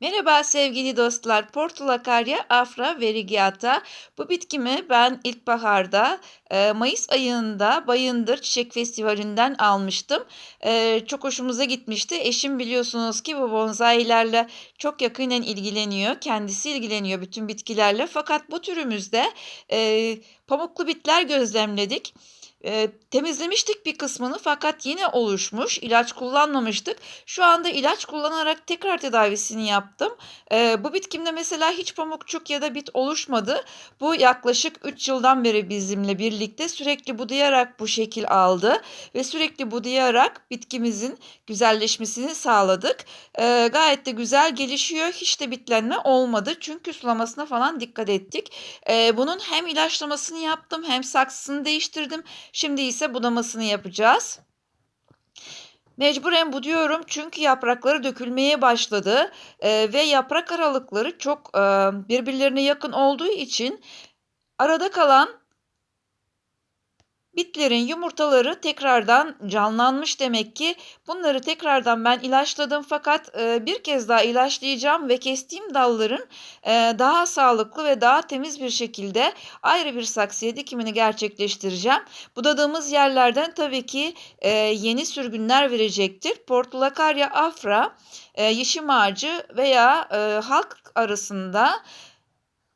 Merhaba sevgili dostlar. Portulacarya afra variegata. Bu bitkimi ben ilkbaharda, eee, mayıs ayında Bayındır Çiçek Festivali'nden almıştım. Eee, çok hoşumuza gitmişti. Eşim biliyorsunuz ki bu bonsai'lerle çok yakinen ilgileniyor. Kendisi ilgileniyor bütün bitkilerle. Fakat bu türümüzde, eee, pamuklu bitler gözlemledik. Eee, temizlemiştik bir kısmını fakat yine oluşmuş. İlaç kullanmamıştık. Şu anda ilaç kullanarak tekrar tedavisini yaptım. Eee, bu bitkimde mesela hiç pamukçuk ya da bit oluşmadı. Bu yaklaşık 3 yıldan beri bizimle birlikte sürekli budayarak bu şekil aldı ve sürekli budayarak bitkimizin güzelleşmesini sağladık. Eee, gayet de güzel gelişiyor. Hiç de bitlenme olmadı. Çünkü sulamasına falan dikkat ettik. Eee, bunun hem ilaçlamasını yaptım hem saksısını değiştirdim. Şimdi ise budamasını yapacağız. Mecburen buduyorum çünkü yaprakları dökülmeye başladı, eee, ve yaprak aralıkları çok, eee, birbirlerine yakın olduğu için arada kalan bitlerin yumurtaları tekrardan canlanmış demek ki. Bunları tekrardan ben ilaçladım fakat, eee, bir kez daha ilaçlayacağım ve kestiğim dalların, eee, daha sağlıklı ve daha temiz bir şekilde ayrı bir saksıya dikimini gerçekleştireceğim. Budadığımız yerlerden tabii ki, eee, yeni sürgünler verecektir. Portulacarya afra, yeşim ağacı veya, halk arasında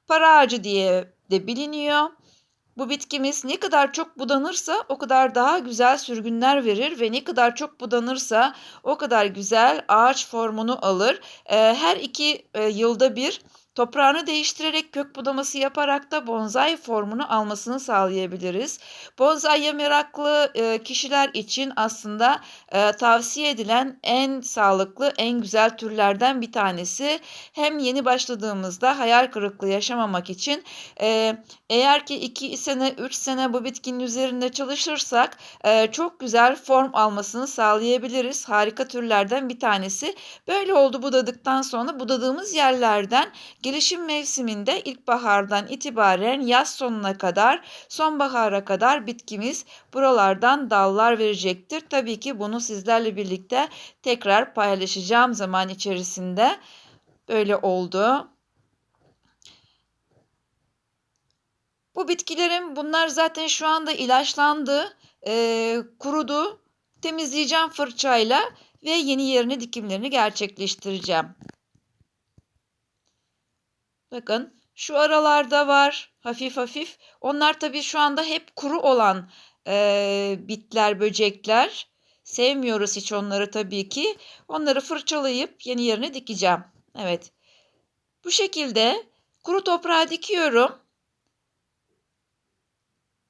para ağacı diye de biliniyor. Bu bitkimiz ne kadar çok budanırsa o kadar daha güzel sürgünler verir ve ne kadar çok budanırsa o kadar güzel ağaç formunu alır. Her 2 eee, yılda bir toprağını değiştirerek kök budaması yaparak da bonsai formunu almasını sağlayabiliriz. Bonsai'ye meraklı, eee, kişiler için aslında, eee, tavsiye edilen en sağlıklı, en güzel türlerden bir tanesi. Hem yeni başladığımızda hayal kırıklığı yaşamamak için, eee, eğer ki 2 sene, 3 sene bu bitkinin üzerinde çalışırsak, çok güzel form almasını sağlayabiliriz. Harika türlerden bir tanesi. Böyle oldu budadıktan sonra budadığımız yerlerden gelişim mevsiminde ilkbahardan itibaren yaz sonuna kadar, sonbahara kadar bitkimiz buralardan dallar verecektir. Tabii ki bunu sizlerle birlikte tekrar paylaşacağım zaman içerisinde. Böyle oldu. Bu bitkilerim bunlar zaten şu anda ilaçlandı, eee, kurudu. Temizleyeceğim fırçayla ve yeni yerine dikimlerini gerçekleştireceğim. Bakın şu aralarda var hafif hafif. Onlar tabii şu anda hep kuru olan, eee, bitler, böcekler. Sevmiyoruz hiç onları tabii ki. Onları fırçalayıp yeni yerine dikeceğim. Evet. Bu şekilde kuru toprağa dikiyorum.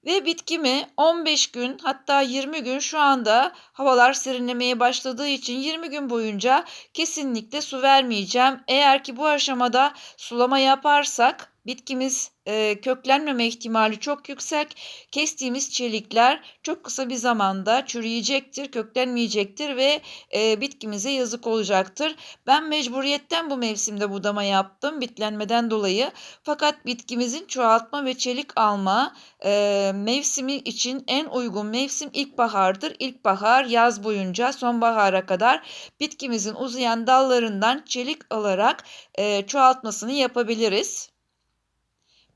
Ve bitkimi 15 gün hatta 20 gün şu anda havalar serinlemeye başladığı için 20 gün boyunca kesinlikle su vermeyeceğim. Eğer ki bu aşamada sulama yaparsak bitkimiz, eee, köklenmeme ihtimali çok yüksek. Kestiğimiz çelikler çok kısa bir zamanda çürüyecektir, köklenmeyecektir ve, eee, bitkimize yazık olacaktır. Ben mecburiyetten bu mevsimde budama yaptım bitlenmeden dolayı. Fakat bitkimizin çoğaltma ve çelik alma, eee, mevsimi için en uygun mevsim ilkbahardır. İlkbahar, yaz boyunca sonbahara kadar bitkimizin uzayan dallarından çelik alarak, eee, çoğaltmasını yapabiliriz.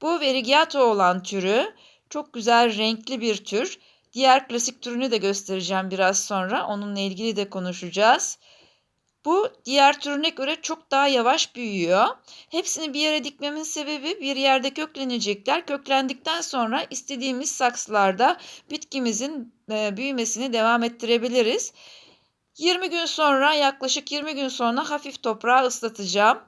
Bu Variegato olan türü çok güzel renkli bir tür. Diğer klasik türünü de göstereceğim biraz sonra. Onunla ilgili de konuşacağız. Bu diğer türüne göre çok daha yavaş büyüyor. Hepsini bir yere dikmemin sebebi bir yerde köklenecekler. Köklendikten sonra istediğimiz saksılarda bitkimizin e, büyümesini devam ettirebiliriz. 20 gün sonra yaklaşık 20 gün sonra hafif toprağı ıslatacağım.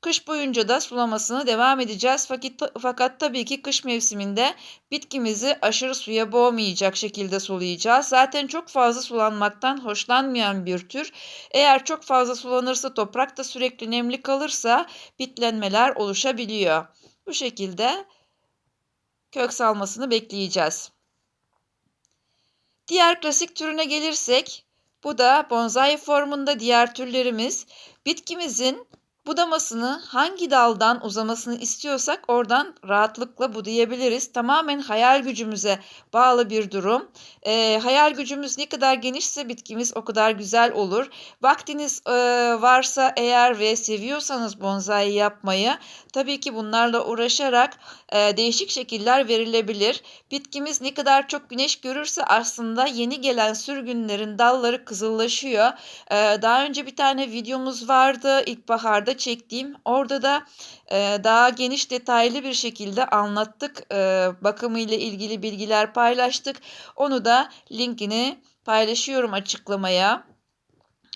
Kış boyunca da sulamasını devam edeceğiz. Fakat, fakat tabii ki kış mevsiminde bitkimizi aşırı suya boğmayacak şekilde sulayacağız. Zaten çok fazla sulanmaktan hoşlanmayan bir tür. Eğer çok fazla sulanırsa toprak da sürekli nemli kalırsa bitlenmeler oluşabiliyor. Bu şekilde kök salmasını bekleyeceğiz. Diğer klasik türüne gelirsek bu da bonsai formunda diğer türlerimiz bitkimizin Budamasını hangi daldan uzamasını istiyorsak oradan rahatlıkla budayabiliriz. Tamamen hayal gücümüze bağlı bir durum. Eee, hayal gücümüz ne kadar genişse bitkimiz o kadar güzel olur. Vaktiniz, eee, varsa eğer ve seviyorsanız bonsai yapmayı tabii ki bunlarla uğraşarak, eee, değişik şekiller verilebilir. Bitkimiz ne kadar çok güneş görürse aslında yeni gelen sürgünlerin dalları kızıllaşıyor. Eee, daha önce bir tane videomuz vardı ilkbaharda çektiğim. Orada da, eee, daha geniş detaylı bir şekilde anlattık. Eee, bakımıyla ilgili bilgiler paylaştık. Onu da linkini paylaşıyorum açıklamaya.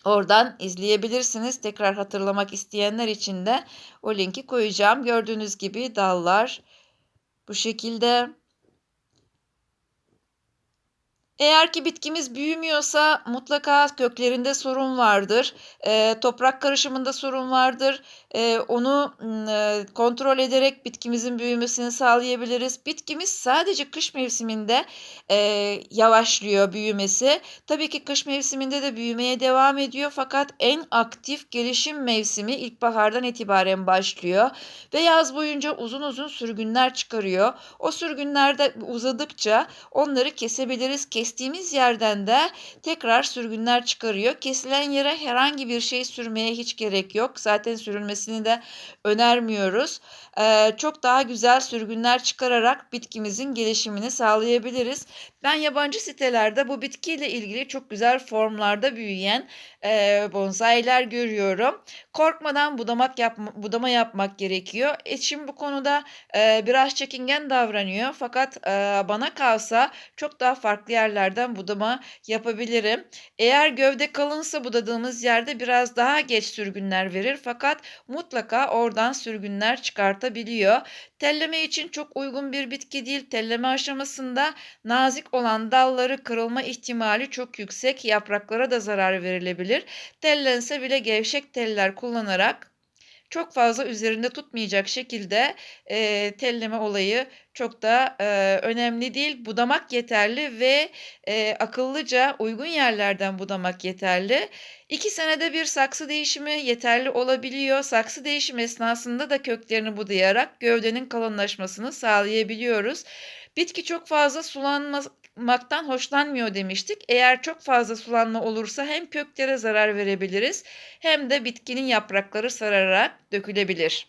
Oradan izleyebilirsiniz. Tekrar hatırlamak isteyenler için de o linki koyacağım. Gördüğünüz gibi dallar bu şekilde. Eğer ki bitkimiz büyümüyorsa mutlaka köklerinde sorun vardır. Eee, toprak karışımında sorun vardır. Eee, onu, eee, kontrol ederek bitkimizin büyümesini sağlayabiliriz. Bitkimiz sadece kış mevsiminde, eee, yavaşlıyor büyümesi. Tabii ki kış mevsiminde de büyümeye devam ediyor fakat en aktif gelişim mevsimi ilkbahardan itibaren başlıyor ve yaz boyunca uzun uzun sürgünler çıkarıyor. O sürgünler de uzadıkça onları kesebiliriz. Kestiğimiz yerden de tekrar sürgünler çıkarıyor. Kesilen yere herhangi bir şey sürmeye hiç gerek yok. Zaten sürülmesini de önermiyoruz. Eee, çok daha güzel sürgünler çıkararak bitkimizin gelişimini sağlayabiliriz. Ben yabancı sitelerde bu bitkiyle ilgili çok güzel formlarda büyüyen, eee, bonsai'ler görüyorum. Korkmadan budamak yapma budama yapmak gerekiyor. Eşim bu konuda, eee, biraz çekingen davranıyor fakat, eee, bana kalsa çok daha farklı yerlerden budama yapabilirim. Eğer gövde kalınsa budadığımız yerde biraz daha geç sürgünler verir fakat mutlaka oradan sürgünler çıkartabiliyor. Telleme için çok uygun bir bitki değil. Telleme aşamasında nazik olan dalları kırılma ihtimali çok yüksek. Yapraklara da zarar verilebilir. Tellense bile gevşek teller kullanarak çok fazla üzerinde tutmayacak şekilde, eee, telleme olayı çok da, eee, önemli değil. Budamak yeterli ve, eee, akıllıca uygun yerlerden budamak yeterli. 2 senede bir saksı değişimi yeterli olabiliyor. Saksı değişimi esnasında da köklerini budayarak gövdenin kalınlaşmasını sağlayabiliyoruz. Bitki çok fazla sulanmaktan hoşlanmıyor demiştik. Eğer çok fazla sulanma olursa hem köklere zarar verebiliriz hem de bitkinin yaprakları sararak dökülebilir.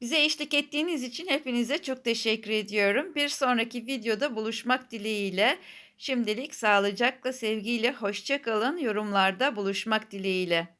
Bize eşlik ettiğiniz için hepinize çok teşekkür ediyorum. Bir sonraki videoda buluşmak dileğiyle. Şimdilik sağlıcakla, sevgiyle, hoşça kalın. Yorumlarda buluşmak dileğiyle.